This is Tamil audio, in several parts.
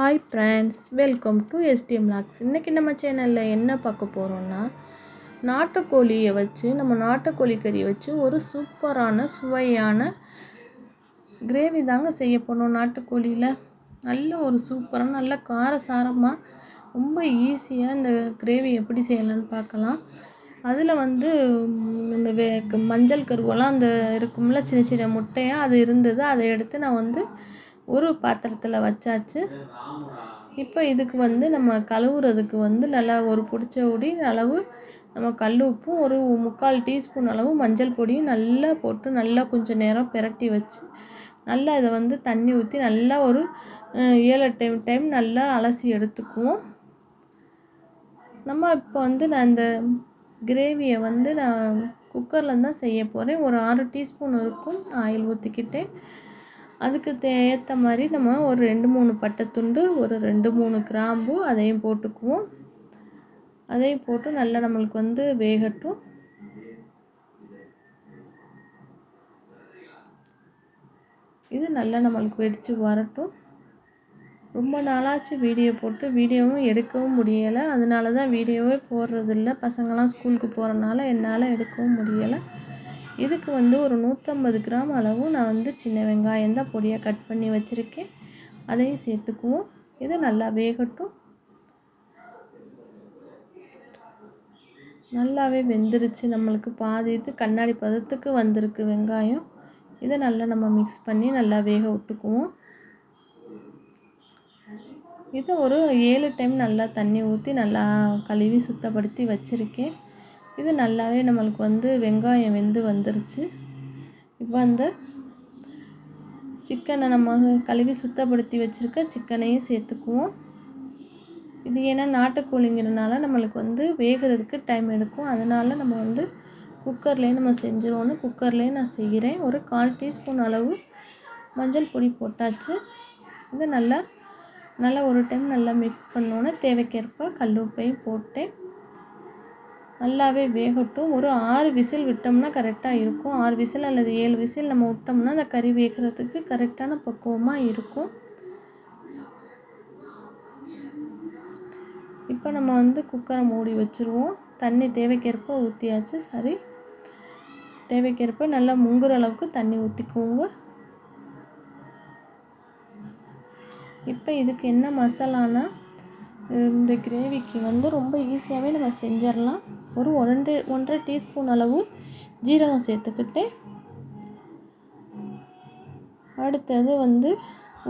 Hi friends welcome to STM lakhs இன்றைக்கி நம்ம சேனலில் என்ன பார்க்க போகிறோன்னா நாட்டுக்கோழியை வச்சு நம்ம நாட்டுக்கோழி கறியை வச்சு ஒரு சூப்பரான சுவையான கிரேவி தாங்க செய்ய போகிறோம் நாட்டுக்கோழியில். நல்ல ஒரு சூப்பரான நல்ல காரசாரமாக ரொம்ப ஈஸியாக இந்த கிரேவி எப்படி செய்யலான்னு பார்க்கலாம். அதில் வந்து இந்த வே மஞ்சள் கருவெல்லாம் அந்த இருக்கும்ல சின்ன சின்ன முட்டையாக அது இருந்தது. அதை எடுத்து நான் வந்து ஒரு பாத்திரத்தில் வச்சாச்சு. இப்போ இதுக்கு வந்து நம்ம கழுவுறதுக்கு வந்து நல்லா ஒரு பிடிச்ச உடி அளவு நம்ம கல் உப்பும் ஒரு முக்கால் டீஸ்பூன் அளவு மஞ்சள் பொடியும் நல்லா போட்டு நல்லா கொஞ்சம் நேரம் பிரட்டி வச்சு நல்லா இதை வந்து தண்ணி ஊற்றி நல்லா ஒரு ஏழு டைம் டைம் நல்லா அலசி எடுத்துக்குவோம். நம்ம இப்போ வந்து நான் இந்த கிரேவியை வந்து நான் குக்கரில் தான் செய்ய போகிறேன் ஒரு ஆறு டீஸ்பூன் இருக்கும் ஆயில் ஊற்றிக்கிட்டேன் அதுக்கு தே ஏற்ற மாதிரி நம்ம ஒரு ரெண்டு மூணு பட்டை துண்டு ஒரு ரெண்டு மூணு கிராம்பு அதையும் போட்டுக்குவோம். அதையும் போட்டு நல்லா நம்மளுக்கு வந்து வேகட்டும். இது நல்லா நம்மளுக்கு வெடித்து வரட்டும். ரொம்ப நாளாச்சு வீடியோ போட்டு வீடியோவும் எடுக்கவும் முடியலை. அதனால தான் வீடியோவே போடுறதில்ல. பசங்களாம் ஸ்கூலுக்கு போகிறனால என்னால் எடுக்கவும் முடியலை. இதுக்கு வந்து ஒரு நூற்றம்பது கிராம் அளவு நான் வந்து சின்ன வெங்காயம் தான் பொடியாக கட் பண்ணி வச்சுருக்கேன். அதையும் சேர்த்துக்குவோம். இது நல்லா வேகட்டும். நல்லாவே வெந்துருச்சு நம்மளுக்கு பாதி. இது கண்ணாடி பதத்துக்கு வந்திருக்கு வெங்காயம். இதை நல்லா நம்ம மிக்ஸ் பண்ணி நல்லா வேக விட்டுக்குவோம். இதை ஒரு ஏழு டைம் நல்லா தண்ணி ஊற்றி நல்லா கழுவி சுத்தப்படுத்தி வச்சுருக்கேன். இது நல்லாவே நம்மளுக்கு வந்து வெங்காயம் வெந்து வந்துருச்சு. இப்போ அந்த சிக்கனை நம்ம கழுவி சுத்தப்படுத்தி வச்சுருக்க சிக்கனையும் சேர்த்துக்குவோம். இது ஏன்னா நாட்டுக்கோழிங்கிறனால நம்மளுக்கு வந்து வேகிறதுக்கு டைம் எடுக்கும். அதனால் நம்ம வந்து குக்கர்லேயே நம்ம செஞ்சிருவோன்னு குக்கர்லேயே நான் செய்கிறேன். ஒரு கால் டீஸ்பூன் அளவு மஞ்சள் பொடி போட்டாச்சு. இது நல்லா நல்லா ஒரு டைம் நல்லா மிக்ஸ் பண்ணோன்னே தேவைக்கேற்ப கல் உப்பையும் போட்டேன். நல்லாவே வேகட்டும். ஒரு ஆறு விசில் விட்டோம்னா கரெக்டாக இருக்கும். ஆறு விசில் அல்லது ஏழு விசில் நம்ம விட்டோம்னா அந்த கறி வேகிறதுக்கு கரெக்டான பக்குவமாக இருக்கும். இப்போ நம்ம வந்து குக்கரை மூடி வச்சுருவோம். தண்ணி தேவைக்கேற்ப ஊற்றியாச்சு சரி. தேவைக்கேற்ப நல்லா முங்குற அளவுக்கு தண்ணி ஊற்றிக்குவோங்க இப்போ இதுக்கு என்ன மசாலானா இந்த கிரேவிக்கு வந்து ரொம்ப ஈஸியாகவே நம்ம செஞ்சிடலாம். ஒரு ஒன்றரை ஒன்றரை டீஸ்பூன் அளவு ஜீரகம் சேர்த்துக்கிட்டேன் அடுத்தது வந்து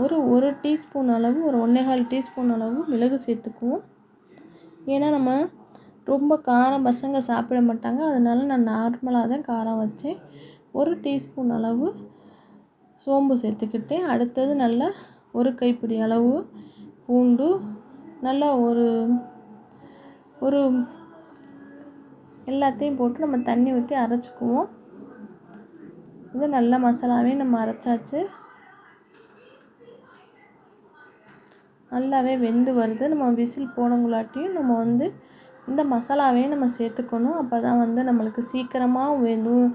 ஒரு ஒரு டீஸ்பூன் அளவு ஒரு ஒன்றேகால் டீஸ்பூன் அளவு மிளகு சேர்த்துக்குவோம். ஏன்னா நம்ம ரொம்ப காரம் பசங்க சாப்பிட மாட்டாங்க. அதனால நான் நார்மலாக தான் காரம் வச்சேன். ஒரு டீஸ்பூன் அளவு சோம்பு சேர்த்துக்கிட்டேன் அடுத்தது நல்லா ஒரு கைப்பிடி அளவு பூண்டு நல்லா ஒரு ஒரு எல்லாத்தையும் போட்டு நம்ம தண்ணி ஊற்றி அரைச்சிக்குவோம். இது நல்ல மசாலாவே நம்ம அரைச்சாச்சு. நல்லாவே வெந்து வருது. நம்ம விசில் போனவங்களாட்டியும் நம்ம வந்து இந்த மசாலாவே நம்ம சேர்த்துக்கணும். அப்போ தான் வந்து நம்மளுக்கு சீக்கிரமாக வெந்தும்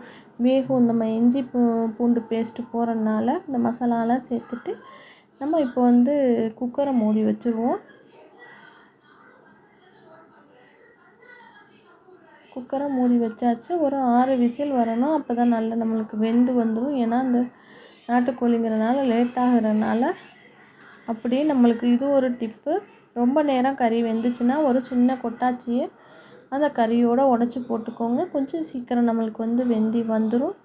வேகும். நம்ம இஞ்சி பூ பூண்டு பேஸ்ட்டு போடுறதுனால இந்த மசாலாலாம் சேர்த்துட்டு நம்ம இப்போ வந்து குக்கரை மூடி வச்சுருவோம். குக்கரை மூடி வச்சாச்சு. ஒரு ஆறு விசில் வரணும். அப்போ தான் நல்லா நம்மளுக்கு வெந்து வந்துடும் ஏன்னா இந்த நாட்டுக்கோழிங்கிறனால லேட் ஆகிறனால அப்படியே நம்மளுக்கு இது ஒரு டிப்பு ரொம்ப நேரம் கறி வெந்துச்சுன்னா ஒரு சின்ன கொட்டாச்சியை அந்த கறியோடு உடச்சி போட்டுக்கோங்க. கொஞ்சம் சீக்கிரம் நம்மளுக்கு வந்து வெந்தி வந்துடும்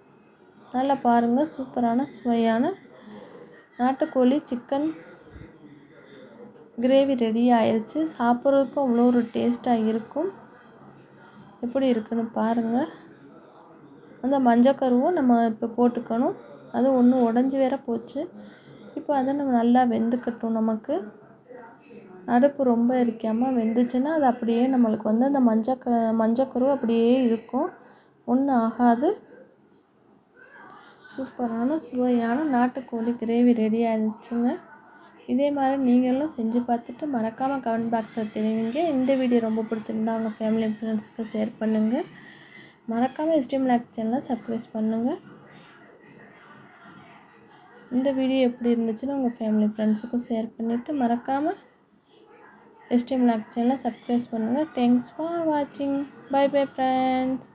நல்லா பாருங்கள் சூப்பரான சுவையான நாட்டுக்கோழி சிக்கன் கிரேவி ரெடி ஆயிடுச்சு சாப்பிட்றதுக்கும் அவ்வளோ ஒரு டேஸ்ட்டாக இருக்கும். எப்படி இருக்குன்னு பாருங்கள் அந்த மஞ்சக்கருவும் நம்ம இப்போ போட்டுக்கணும். அது ஒன்று உடஞ்சி வேற போச்சு. இப்போ அதை நம்ம நல்லா வெந்துக்கட்டும் நமக்கு. அடுப்பு ரொம்ப எரிக்காமல் வெந்துச்சுன்னா அது அப்படியே நம்மளுக்கு வந்து அந்த மஞ்சக்க மஞ்சக்கரு அப்படியே இருக்கும். ஒன்றும் ஆகாது. சூப்பரான சுவையான நாட்டுக்கோழி கிரேவி ரெடி ஆயிடுச்சுங்க இதே மாதிரி நீங்களும் செஞ்சு பார்த்துட்டு மறக்காமல் கமெண்ட் பாக்ஸில் தெரிவிங்க. இந்த வீடியோ ரொம்ப பிடிச்சிருந்தா உங்கள் ஃபேமிலி ஃப்ரெண்ட்ஸுக்கு ஷேர் பண்ணுங்கள் மறக்காமல் எஸ்டிஎம் லேக் சேனலை சப்ஸ்கிரைப் பண்ணுங்கள் இந்த வீடியோ எப்படி இருந்துச்சுன்னு உங்கள் ஃபேமிலி ஃப்ரெண்ட்ஸுக்கும் ஷேர் பண்ணிவிட்டு மறக்காமல் எஸ்டிஎம் லேக் சேனலை சப்ஸ்கிரைப் பண்ணுங்கள் தேங்க்ஸ் ஃபார் வாட்சிங் பை பை ஃப்ரெண்ட்ஸ்